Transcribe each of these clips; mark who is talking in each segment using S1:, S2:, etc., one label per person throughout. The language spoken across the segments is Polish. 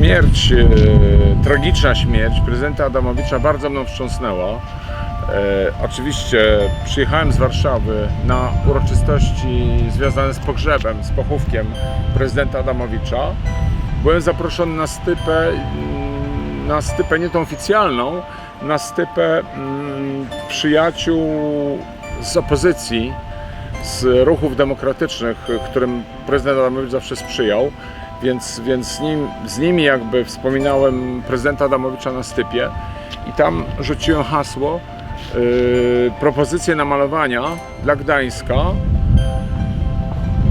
S1: Śmierć, e, tragiczna śmierć prezydenta Adamowicza bardzo mną wstrząsnęła. E, oczywiście przyjechałem z Warszawy na uroczystości związane z pogrzebem, z pochówkiem prezydenta Adamowicza. Byłem zaproszony na stypę, mm, na stypę nie tą oficjalną, na stypę mm, przyjaciół z opozycji, z ruchów demokratycznych, którym prezydent Adamowicz zawsze sprzyjał. Więc, więc z, nim, z nimi jakby wspominałem prezydenta Adamowicza na stypie i tam rzuciłem hasło, yy, propozycję namalowania dla Gdańska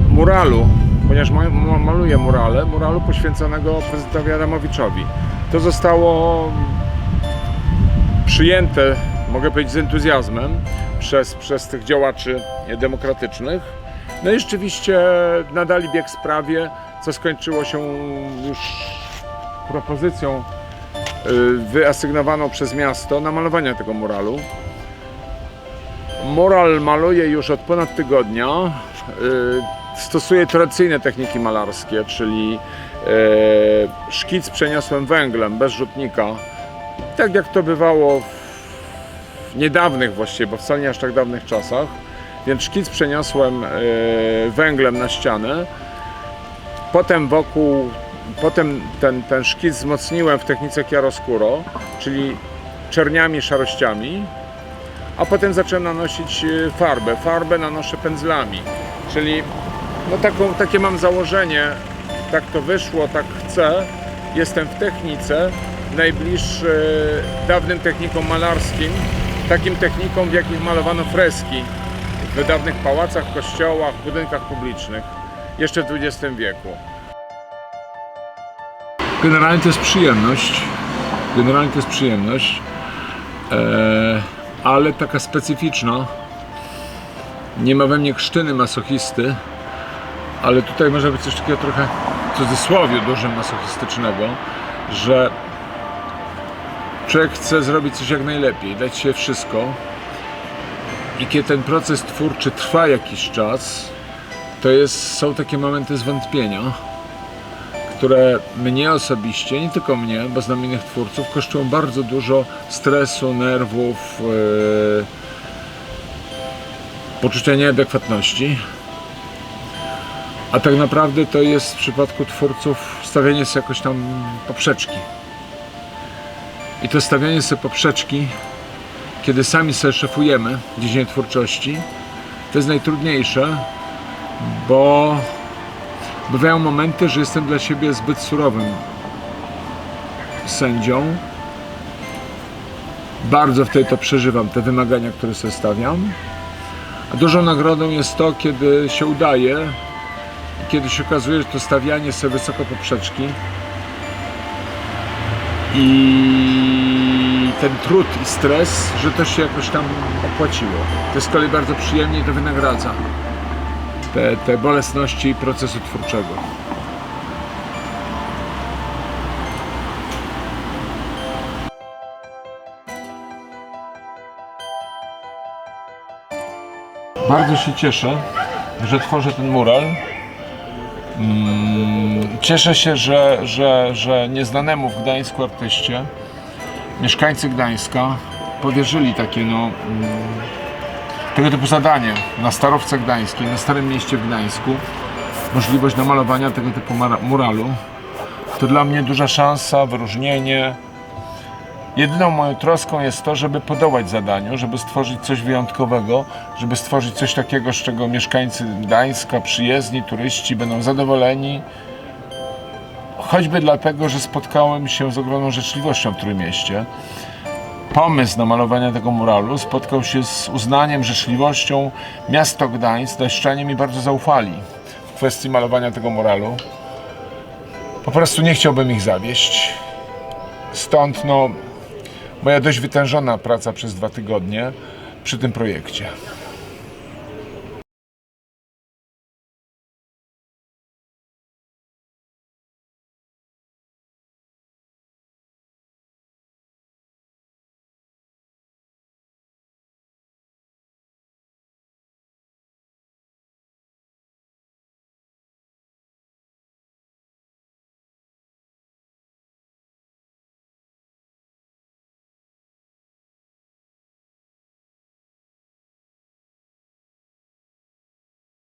S1: muralu, ponieważ ma- ma- maluję murale, muralu poświęconego prezydentowi Adamowiczowi. To zostało przyjęte, mogę powiedzieć, z entuzjazmem przez, przez tych działaczy demokratycznych. No i rzeczywiście nadali bieg sprawie, co skończyło się już propozycją y, wyasygnowaną przez miasto namalowania tego muralu. Mural maluję już od ponad tygodnia. Y, Stosuję tradycyjne techniki malarskie, czyli y, szkic przeniosłem węglem, bez rzutnika. Tak jak to bywało w niedawnych właściwie, bo wcale nie aż tak dawnych czasach. Więc szkic przeniosłem węglem na ścianę. Potem wokół, potem ten, ten szkic wzmocniłem w technice chiaroscuro, czyli czerniami, szarościami, a potem zacząłem nanosić y, farbę. Farbę nanoszę pędzlami, czyli no taką, takie mam założenie, tak to wyszło, tak chcę. Jestem w technice, najbliższy dawnym technikom malarskim, takim technikom, w jakich malowano freski w dawnych pałacach, kościołach, budynkach publicznych, jeszcze w XX wieku. Generalnie to jest przyjemność. Generalnie to jest przyjemność, e, ale taka specyficzna. Nie ma we mnie krztyny masochisty, ale tutaj może być coś takiego trochę w cudzysłowie dużym masochistycznego, że człowiek chce zrobić coś jak najlepiej, dać się wszystko i kiedy ten proces twórczy trwa jakiś czas, to jest, są takie momenty zwątpienia, które mnie osobiście, nie tylko mnie, bo znam innych twórców, kosztują bardzo dużo stresu, nerwów, yy, poczucia nieadekwatności. A tak naprawdę to jest w przypadku twórców stawianie sobie jakoś tam poprzeczki. I to stawianie sobie poprzeczki, kiedy sami sobie szefujemy w dziedzinie twórczości, to jest najtrudniejsze, bo bywają momenty, że jestem dla siebie zbyt surowym sędzią. Bardzo wtedy to przeżywam, te wymagania, które sobie stawiam. A dużą nagrodą jest to, kiedy się udaje, kiedy się okazuje, że to stawianie sobie wysoko poprzeczki i ten trud i stres, że to się jakoś tam opłaciło. To jest z kolei bardzo przyjemnie i to wynagradza te, te bolesności procesu twórczego. Bardzo się cieszę, że tworzę ten mural. Mm, Cieszę się, że, że, że nieznanemu w Gdańsku artyście mieszkańcy Gdańska powierzyli takie no, mm, tego typu zadanie na Starowce Gdańskiej, na Starym Mieście w Gdańsku, możliwość namalowania tego typu muralu. To dla mnie duża szansa, wyróżnienie. Jedyną moją troską jest to, żeby podołać zadaniu, żeby stworzyć coś wyjątkowego, żeby stworzyć coś takiego, z czego mieszkańcy Gdańska, przyjezdni, turyści będą zadowoleni. Choćby dlatego, że spotkałem się z ogromną życzliwością w Trójmieście pomysł na malowanie tego muralu spotkał się z uznaniem, życzliwością. Miasto Gdańsk, Gdańszczanie mi bardzo zaufali w kwestii malowania tego muralu. Po prostu nie chciałbym ich zawieść. Stąd no, moja dość wytężona praca przez dwa tygodnie przy tym projekcie.